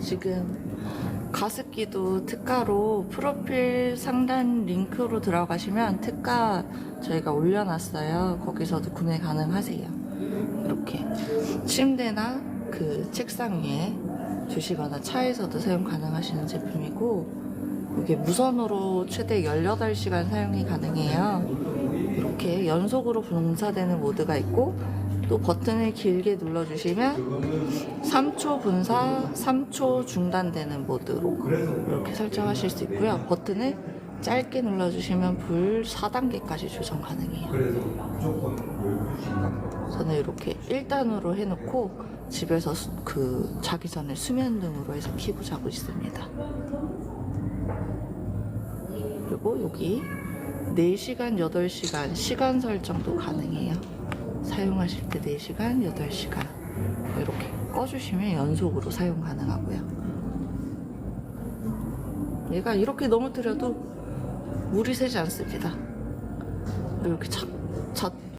지금 가습기도 특가로 프로필 상단 링크로 들어가시면 특가 저희가 올려놨어요. 거기서도 구매 가능하세요. 이렇게 침대나 그 책상 위에 두시거나 차에서도 사용 가능하시는 제품이고 이게 무선으로 최대 18시간 사용이 가능해요. 이렇게 연속으로 분사되는 모드가 있고 또 버튼을 길게 눌러주시면 3초 분사, 3초 중단되는 모드로 이렇게 설정하실 수 있고요. 버튼을 짧게 눌러주시면 불 4단계까지 조정 가능해요. 저는 이렇게 1단으로 해놓고 집에서 수- 그 자기 전에 수면등으로 해서 켜고 자고 있습니다. 그리고 여기 4시간, 8시간 시간 설정도 가능해요. 사용하실 때 4시간, 8시간 이렇게 꺼주시면 연속으로 사용 가능하고요. 얘가 이렇게 넘어뜨려도 물이 새지 않습니다. 이렇게 자, 자,